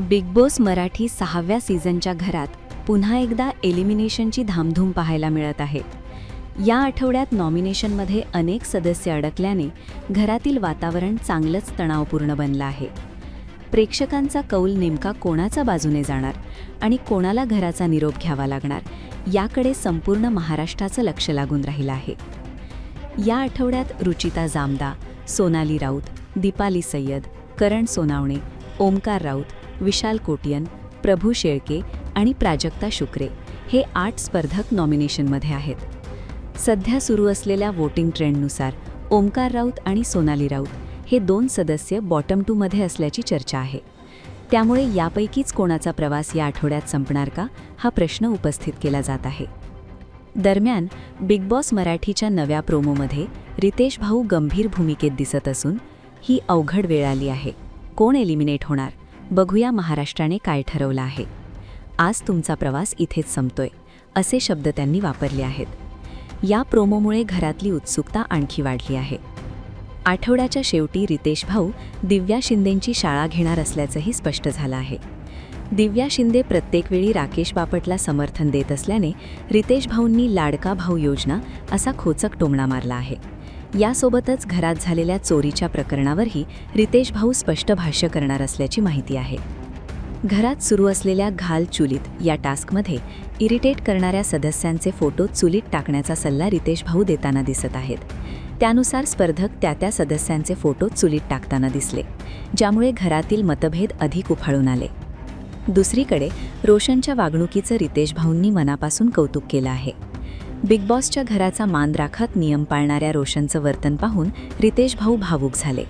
Big boss Marathi सहाव्या सीझनच्या घरात पुन्हा एकदा एलिमिनेशनची धामधूम पाहायला मिळत आहे. या आठवड्यात नॉमिनेशनमध्ये अनेक सदस्य अडकल्याने घरातील वातावरण चांगलंच तणावपूर्ण बनलं आहे. प्रेक्षकांचा कौल नेमका कोणाचा बाजूने जाणार आणि कोणाला घराचा निरोप घ्यावा लागणार याकडे संपूर्ण महाराष्ट्राचं लक्ष लागून राहिलं आहे. या आठवड्यात रुचिता जामदा सोनाली राऊत दीपाली सय्यद करण सोनावणे ओमकार राऊत विशाल कोटियन प्रभू शेळके आणि प्राजक्ता शुक्रे हे आठ स्पर्धक नॉमिनेशनमध्ये आहेत. सध्या सुरू असलेल्या वोटिंग ट्रेंडनुसार ओमकार राऊत आणि सोनाली राऊत हे दोन सदस्य बॉटम टूमध्ये असल्याची चर्चा आहे. त्यामुळे यापैकीच कोणाचा प्रवास या आठवड्यात संपणार का हा प्रश्न उपस्थित केला जात आहे. दरम्यान बिग बॉस मराठीच्या नव्या प्रोमोमध्ये रितेश भाऊ गंभीर भूमिकेत दिसत असून ही अवघड वेळ आली आहे. कोण एलिमिनेट होणार? बघूया महाराष्ट्राने काय ठरवलं आहे. आज तुमचा प्रवास इथेच संपतोय असे शब्द त्यांनी वापरले आहेत. या प्रोमोमुळे घरातली उत्सुकता आणखी वाढली आहे. आठवड्याच्या शेवटी रितेश भाऊ दिव्या शिंदेंची शाळा घेणार असल्याचंही स्पष्ट झालं आहे. दिव्या शिंदे प्रत्येक वेळी राकेश बापटला समर्थन देत असल्याने रितेश भाऊंनी लाडका भाऊ योजना असा खोचक टोमणा मारला आहे. यासोबतच घरात झालेल्या चोरीच्या प्रकरणावरही रितेश भाऊ स्पष्ट भाष्य करणार असल्याची माहिती आहे. घरात सुरू असलेल्या घाल चुलीत या टास्कमध्ये इरिटेट करणाऱ्या सदस्यांचे फोटो चुलीत टाकण्याचा सल्ला रितेश भाऊ देताना दिसत आहेत. त्यानुसार स्पर्धक त्या त्या सदस्यांचे फोटो चुलीत टाकताना दिसले ज्यामुळे घरातील मतभेद अधिक उफाळून आले. दुसरीकडे रोशनच्या वागणुकीचं रितेश भाऊंनी मनापासून कौतुक केलं आहे. बिग बॉसच्या घराचा मान राखत नियम पाळणाऱ्या रोशनचं वर्तन पाहून रितेश भाऊ भावूक झाले.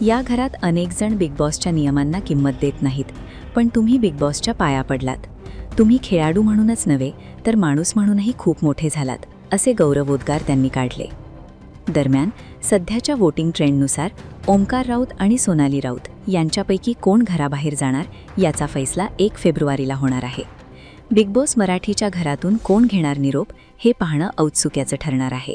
या घरात अनेकजण बिग बॉसच्या नियमांना किंमत देत नाहीत पण तुम्ही बिग बॉसच्या पाया पडलात. तुम्ही खेळाडू म्हणूनच नव्हे तर माणूस म्हणूनही खूप मोठे झालात असे गौरवोद्गार त्यांनी काढले. दरम्यान सध्याच्या वोटिंग ट्रेंडनुसार ओमकार राऊत आणि सोनाली राऊत यांच्यापैकी कोण घराबाहेर जाणार याचा फैसला एक फेब्रुवारीला होणार आहे. बिग बॉस मराठीच्या घरातून कोण घेणार निरोप हे पाहणं औत्सुक्याचं ठरणार आहे.